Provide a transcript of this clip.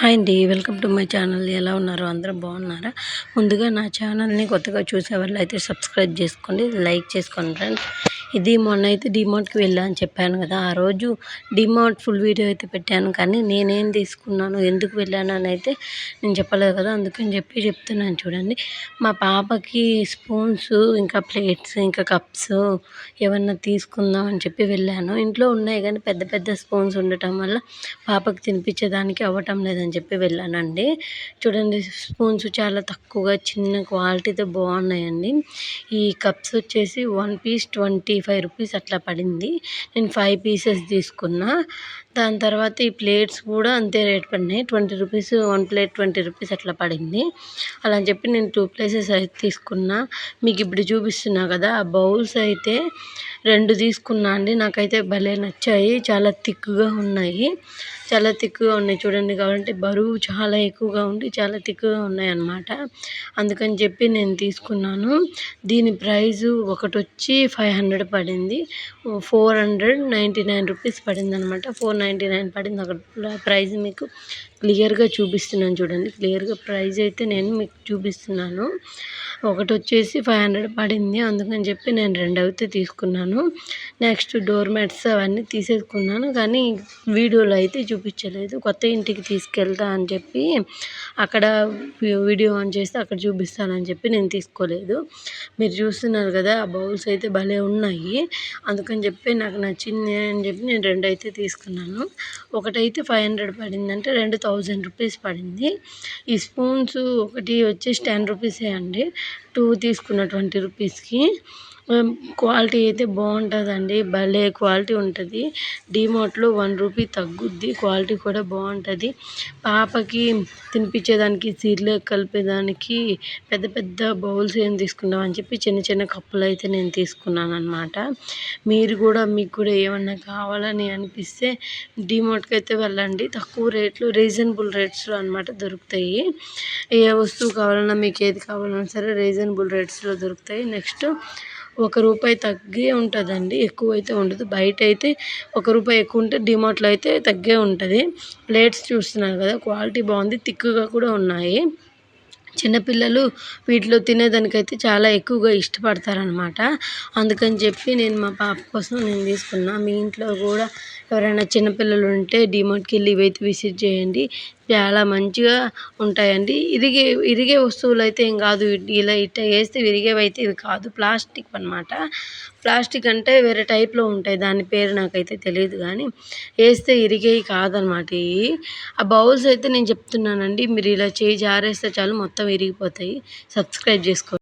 Hi అండి welcome to my channel. ఎలా ఉన్నారు? అందరూ బాగున్నారా? ముందుగా నా ఛానల్ని కొత్తగా చూసేవాళ్ళు అయితే సబ్స్క్రైబ్ చేసుకోండి లైక్ చేసుకోండి ఫ్రెండ్స్. ఇది మొన్న అయితే డిమార్ట్కి వెళ్ళా అని చెప్పాను కదా. ఆ రోజు డిమార్ట్ ఫుల్ వీడియో అయితే పెట్టాను కానీ నేనేం తీసుకున్నాను ఎందుకు వెళ్ళాను అని అయితే నేను చెప్పలేదు కదా. అందుకని చెప్పి చెప్తున్నాను చూడండి. మా పాపకి స్పూన్స్ ఇంకా ప్లేట్స్ ఇంకా కప్స్ ఏమన్నా తీసుకుందాం అని చెప్పి వెళ్ళాను. ఇంట్లో ఉన్నాయి కానీ పెద్ద పెద్ద స్పూన్స్ ఉండటం వల్ల పాపకి తినిపించేదానికి అవ్వటం లేదని చెప్పి వెళ్ళానండి. చూడండి స్పూన్స్ చాలా తక్కువగా చిన్న క్వాలిటీతో బాగున్నాయండి. ఈ కప్స్ వచ్చేసి one piece twenty five rupees అట్లా పడింది. నేను ఫైవ్ పీసెస్ తీసుకున్నా. దాని తర్వాత ఈ ప్లేట్స్ కూడా అంతే రేట్ పడినాయి. Twenty rupees one plate twenty rupees అట్లా పడింది. అలా అని చెప్పి నేను టూ ప్లేసెస్ అయితే తీసుకున్నా. మీకు ఇప్పుడు చూపిస్తున్నా కదా ఆ బౌల్స్ అయితే రెండు తీసుకున్నా అండి. నాకైతే భలే నచ్చాయి. చాలా థిక్గా ఉన్నాయి. చాలా థిక్గా ఉన్నాయి చూడండి. కావాలంటే బరువు చాలా ఎక్కువగా ఉండి చాలా థిక్గా ఉన్నాయి అన్నమాట. అందుకని చెప్పి నేను తీసుకున్నాను. దీని ప్రైజు ఒకటి వచ్చి ఫైవ్ హండ్రెడ్ పడింది. Four hundred ninety nine rupees పడింది అనమాట ఫోర్ నైంటీ నైన్ పడింది. ఒక ప్రైజ్ మీకు క్లియర్గా చూపిస్తున్నాను చూడండి. క్లియర్గా ప్రైజ్ అయితే నేను మీకు చూపిస్తున్నాను. ఒకటి వచ్చేసి ఫైవ్ హండ్రెడ్ పడింది. అందుకని చెప్పి నేను రెండు అయితే తీసుకున్నాను. నెక్స్ట్ డోర్ మ్యాట్స్ అవన్నీ తీసేసుకున్నాను. కానీ వీడియోలో అయితే చూపించలేదు. కొత్త ఇంటికి తీసుకెళ్తా అని చెప్పి అక్కడ వీడియో ఆన్ చేస్తే అక్కడ చూపిస్తానని చెప్పి నేను తీసుకోలేదు. మీరు చూస్తున్నారు కదా ఆ బౌల్స్ అయితే భలే ఉన్నాయి. అందుకని చెప్పి నాకు నచ్చింది అని చెప్పి నేను రెండు అయితే తీసుకున్నాను. ఒకటైతే ఫైవ్ హండ్రెడ్ పడిందంటే రెండు థౌజండ్ రూపీస్ పడింది. ఈ స్పూన్స్ ఒకటి వచ్చేసి టెన్ రూపీసే అండి. టూ తీసుకున్న ట్వంటీ రూపీస్కి. క్వాలిటీ అయితే బాగుంటుందండి. భలే క్వాలిటీ ఉంటుంది. డీమార్ట్లో వన్ రూపీ తగ్గుద్ది. క్వాలిటీ కూడా బాగుంటుంది. పాపకి తినిపించేదానికి సీరియల్ కలిపేదానికి పెద్ద పెద్ద బౌల్స్ ఏం తీసుకున్నాం అని చెప్పి చిన్న చిన్న కప్పులు అయితే నేను తీసుకున్నాను అనమాట మీరు కూడా మీకు కూడా ఏమన్నా కావాలని అనిపిస్తే డీమార్ట్కి అయితే వెళ్ళండి. తక్కువ రేట్లు రీజనబుల్ రేట్స్లో అనమాట దొరుకుతాయి. ఏ వస్తువు కావాలన్నా మీకు ఏది కావాలన్నా సరే రీజనబుల్ రేట్స్లో దొరుకుతాయి. నెక్స్ట్ ఒక రూపాయి తగ్గే ఉంటుందండి ఎక్కువ అయితే ఉండదు. బయట అయితే ఒక రూపాయి ఎక్కువ ఉంటే డిమార్ట్లో అయితే తగ్గే ఉంటుంది. ప్లేట్స్ చూస్తున్నారు కదా క్వాలిటీ బాగుంది తిక్కుగా కూడా ఉన్నాయి. చిన్నపిల్లలు వీటిలో తినేదానికైతే చాలా ఎక్కువగా ఇష్టపడతారనమాట అందుకని చెప్పి నేను మా పాప కోసం నేను తీసుకున్నా. మీ ఇంట్లో కూడా ఎవరైనా చిన్నపిల్లలు ఉంటే డిమార్ట్కి వెళ్ళి ఇవైతే విజిట్ చేయండి. చాలా మంచిగా ఉంటాయండి. ఇరిగే ఇరిగే వస్తువులు అయితే ఏం కాదు. ఇలా ఇట్లా వేస్తే విరిగేవి అయితే ఇవి కాదు. ప్లాస్టిక్ అనమాట ప్లాస్టిక్ అంటే వేరే టైప్లో ఉంటాయి. దాని పేరు నాకైతే తెలియదు కానీ వేస్తే ఇరిగేవి కాదనమాట ఇవి. ఆ బౌల్స్ అయితే నేను చెప్తున్నానండి. మీరు ఇలా చేయి జారేస్తే చాలు మొత్తం విరిగిపోతాయి. సబ్స్క్రైబ్ చేసుకో